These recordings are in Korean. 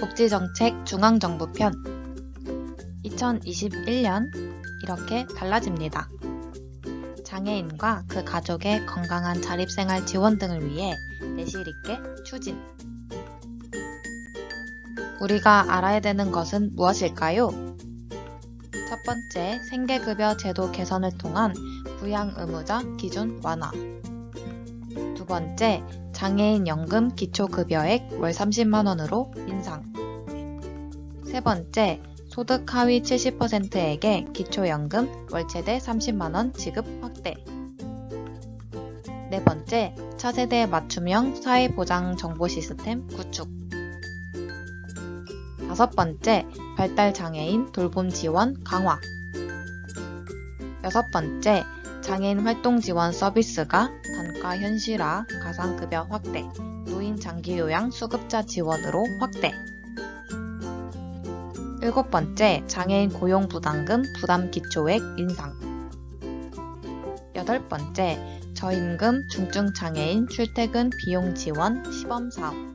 복지정책 중앙정부 편 2021년 이렇게 달라집니다. 장애인과 그 가족의 건강한 자립생활 지원 등을 위해 내실 있게 추진. 우리가 알아야 되는 것은 무엇일까요? 첫 번째, 생계급여 제도 개선을 통한 부양 의무자 기준 완화. 두 번째, 장애인 연금 기초급여액 월 30만원으로 인상. 세 번째, 소득 하위 70%에게 기초연금 월 최대 30만원 지급 확대. 네 번째, 차세대 맞춤형 사회보장 정보 시스템 구축. 다섯 번째, 발달장애인 돌봄 지원 강화. 여섯 번째, 장애인 활동 지원 서비스가 단가 현실화, 가상급여 확대, 노인 장기 요양 수급자 지원으로 확대. 일곱 번째, 장애인 고용 부담금 부담 기초액 인상. 여덟 번째, 저임금 중증 장애인 출퇴근 비용 지원 시범 사업.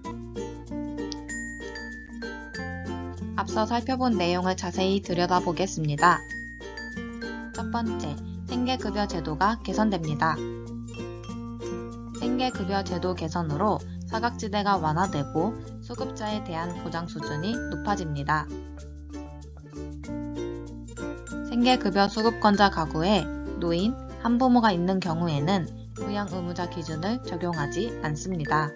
앞서 살펴본 내용을 자세히 들여다보겠습니다. 첫 번째, 생계급여 제도가 개선됩니다. 생계급여 제도 개선으로 사각지대가 완화되고 수급자에 대한 보장 수준이 높아집니다. 생계급여 수급권자 가구에 노인, 한부모가 있는 경우에는 부양 의무자 기준을 적용하지 않습니다.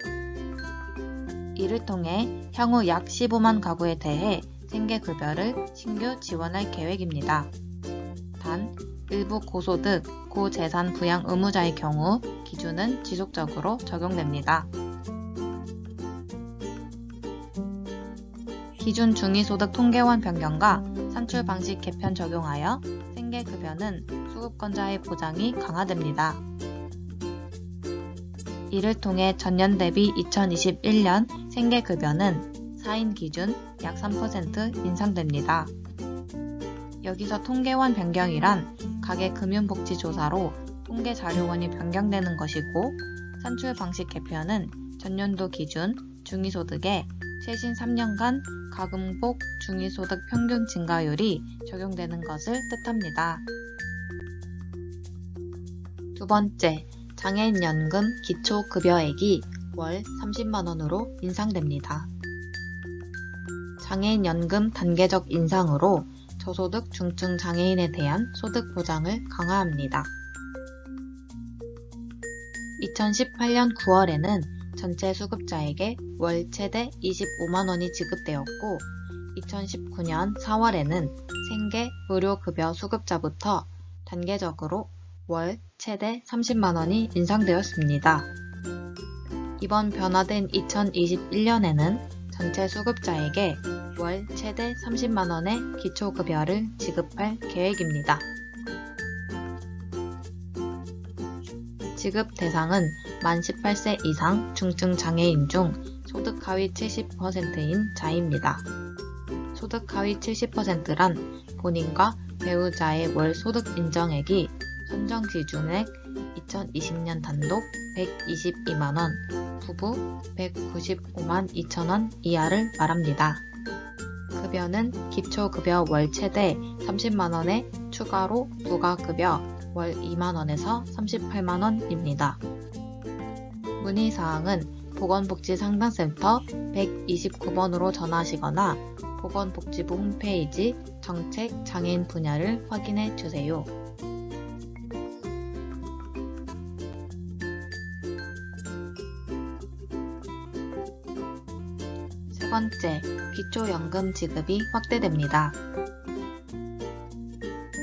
이를 통해 향후 약 15만 가구에 대해 생계급여를 신규 지원할 계획입니다. 단, 일부 고소득, 고재산 부양 의무자의 경우 기준은 지속적으로 적용됩니다. 기준 중위소득 통계원 변경과 산출 방식 개편 적용하여 생계급여는 수급권자의 보장이 강화됩니다. 이를 통해 전년 대비 2021년 생계급여는 4인 기준 약 3% 인상됩니다. 여기서 통계원 변경이란 가계 금융복지조사로 통계 자료원이 변경되는 것이고 산출 방식 개편은 전년도 기준 중위소득에 최신 3년간 가금복 중위소득 평균 증가율이 적용되는 것을 뜻합니다. 두 번째, 장애인 연금 기초급여액이 월 30만원으로 인상됩니다. 장애인 연금 단계적 인상으로 저소득 중증 장애인에 대한 소득 보장을 강화합니다. 2018년 9월에는 전체 수급자에게 월 최대 25만원이 지급되었고 2019년 4월에는 생계 의료급여 수급자부터 단계적으로 월 최대 30만원이 인상되었습니다. 이번 변화된 2021년에는 전체 수급자에게 월 최대 30만원의 기초급여를 지급할 계획입니다. 지급 대상은 만 18세 이상 중증 장애인 중 소득 하위 70%인 자입니다. 소득 하위 70%란 본인과 배우자의 월 소득 인정액이 선정 기준액 2020년 단독 122만원, 부부 195만 2천원 이하를 말합니다. 급여는 기초급여 월 최대 30만원에 추가로 부가급여 월 2만원에서 38만원입니다. 문의사항은 보건복지상담센터 129번으로 전화하시거나 보건복지부 홈페이지 정책 장애인 분야를 확인해 주세요. 번째, 기초연금 지급이 확대됩니다.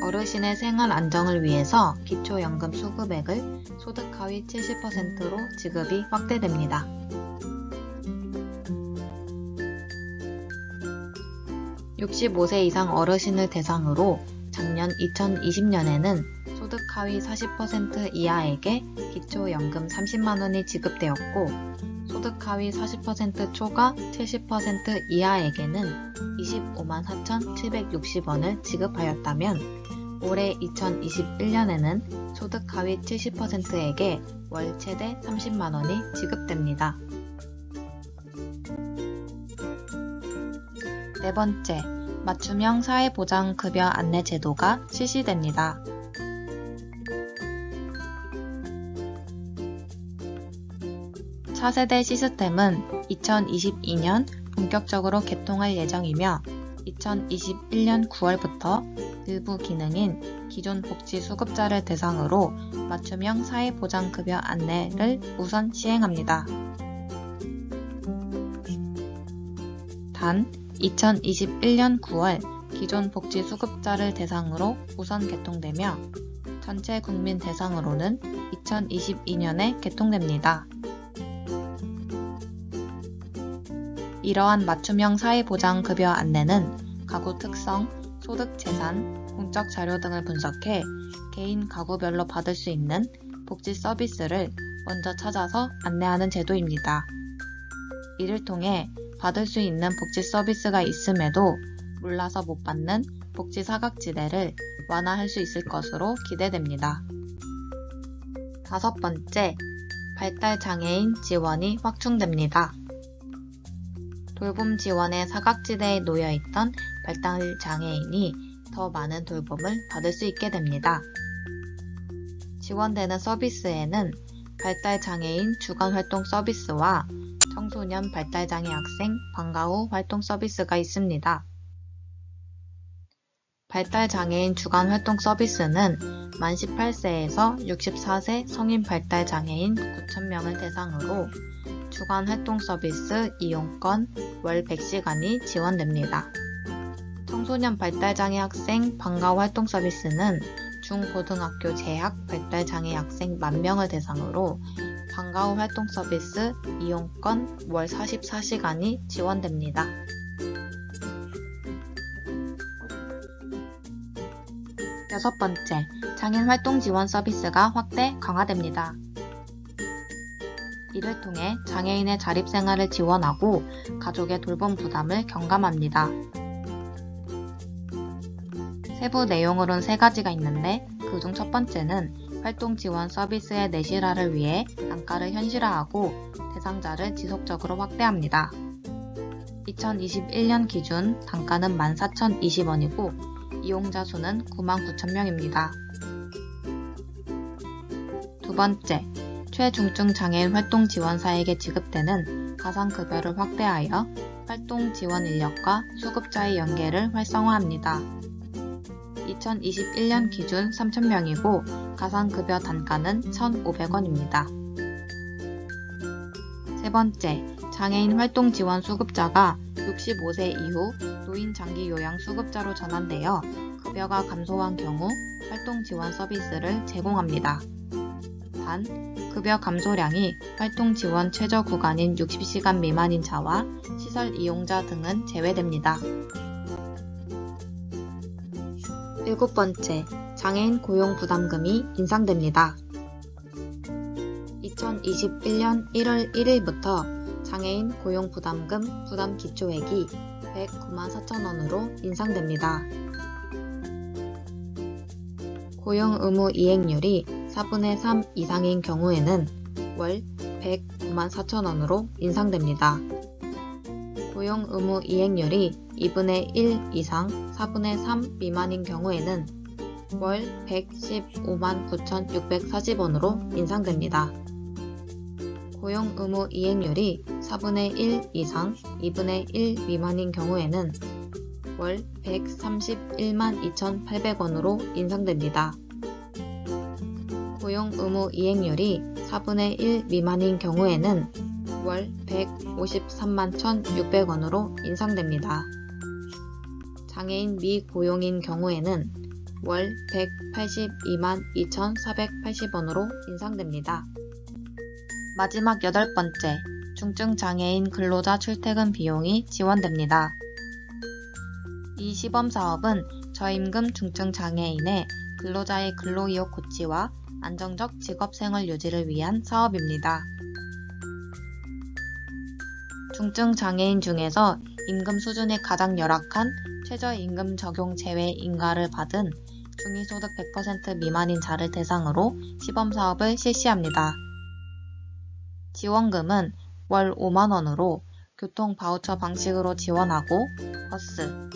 어르신의 생활 안정을 위해서 기초연금 수급액을 소득 하위 70%로 지급이 확대됩니다. (65세) 이상 어르신을 대상으로 작년 2020년에는 소득 하위 40% 이하에게 기초연금 30만원이 지급되었고 소득 소득 하위 40% 초과 70% 이하에게는 25만 4,760원을 지급하였다면 올해 2021년에는 소득 하위 70%에게 월 최대 30만 원이 지급됩니다. 네 번째, 맞춤형 사회보장급여 안내 제도가 실시됩니다. 차세대 시스템은 2022년 본격적으로 개통할 예정이며 2021년 9월부터 일부 기능인 기존 복지 수급자를 대상으로 맞춤형 사회보장급여 안내를 우선 시행합니다. 단, 2021년 9월 기존 복지 수급자를 대상으로 우선 개통되며 전체 국민 대상으로는 2022년에 개통됩니다. 이러한 맞춤형 사회보장 급여 안내는 가구 특성, 소득 재산, 공적 자료 등을 분석해 개인 가구별로 받을 수 있는 복지 서비스를 먼저 찾아서 안내하는 제도입니다. 이를 통해 받을 수 있는 복지 서비스가 있음에도 몰라서 못 받는 복지 사각지대를 완화할 수 있을 것으로 기대됩니다. 다섯 번째, 발달 장애인 지원이 확충됩니다. 돌봄 지원의 사각지대에 놓여 있던 발달 장애인이 더 많은 돌봄을 받을 수 있게 됩니다. 지원되는 서비스에는 발달 장애인 주간 활동 서비스와 청소년 발달 장애 학생 방과 후 활동 서비스가 있습니다. 발달 장애인 주간 활동 서비스는 만 18세에서 64세 성인 발달 장애인 9,000명을 대상으로 주간 활동 서비스 이용권 월 100시간이 지원됩니다. 청소년 발달장애 학생 방과 후 활동 서비스는 중고등학교 재학 발달장애 학생 만명을 대상으로 방과 후 활동 서비스 이용권 월 44시간이 지원됩니다. 여섯 번째, 장애인 활동 지원 서비스가 확대 강화됩니다. 이를 통해 장애인의 자립생활을 지원하고 가족의 돌봄 부담을 경감합니다. 세부 내용으론 세 가지가 있는데 그중 첫 번째는 활동 지원 서비스의 내실화를 위해 단가를 현실화하고 대상자를 지속적으로 확대합니다. 2021년 기준 단가는 14,020원이고 이용자 수는 99,000명입니다. 두 번째, 최중증 장애인 활동 지원사에게 지급되는 가상급여를 확대하여 활동 지원 인력과 수급자의 연계를 활성화합니다. 2021년 기준 3,000명이고 가상급여 단가는 1,500원입니다. 세 번째, 장애인 활동 지원 수급자가 65세 이후 노인 장기 요양 수급자로 전환되어 급여가 감소한 경우 활동 지원 서비스를 제공합니다. 단, 급여 감소량이 활동 지원 최저 구간인 60시간 미만인 자와 시설 이용자 등은 제외됩니다. 일곱 번째, 장애인 고용 부담금이 인상됩니다. 2021년 1월 1일부터 장애인 고용 부담금 부담 기초액이 109만 4천원으로 인상됩니다. 고용 의무 이행률이 4분의 3 이상인 경우에는 월 109만 4천원으로 인상됩니다. 고용 의무 이행률이 2분의 1 이상 4분의 3 미만인 경우에는 월 115만 9,640원으로 인상됩니다. 고용 의무 이행률이 4분의 1 이상 2분의 1 미만인 경우에는 월 131만 2,800원으로 인상됩니다. 고용 의무 이행률이 4분의 1 미만인 경우에는 월 153만 1,600원으로 인상됩니다. 장애인 미고용인 경우에는 월 182만 2,480원으로 인상됩니다. 마지막 여덟 번째, 중증 장애인 근로자 출퇴근 비용이 지원됩니다. 이 시범 사업은 저임금 중증 장애인의 근로자의 근로이욕 고취와 안정적 직업 생활 유지를 위한 사업입니다. 중증 장애인 중에서 임금 수준이 가장 열악한 최저임금 적용 제외 인가를 받은 중위소득 100% 미만인 자를 대상으로 시범 사업을 실시합니다. 지원금은 월 5만원으로 교통 바우처 방식으로 지원하고 버스,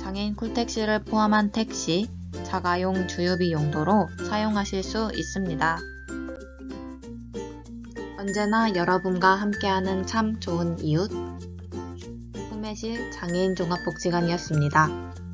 장애인 쿨택시를 포함한 택시, 자가용 주유비 용도로 사용하실 수 있습니다. 언제나 여러분과 함께하는 참 좋은 이웃, 꿈의실 장애인 종합복지관이었습니다.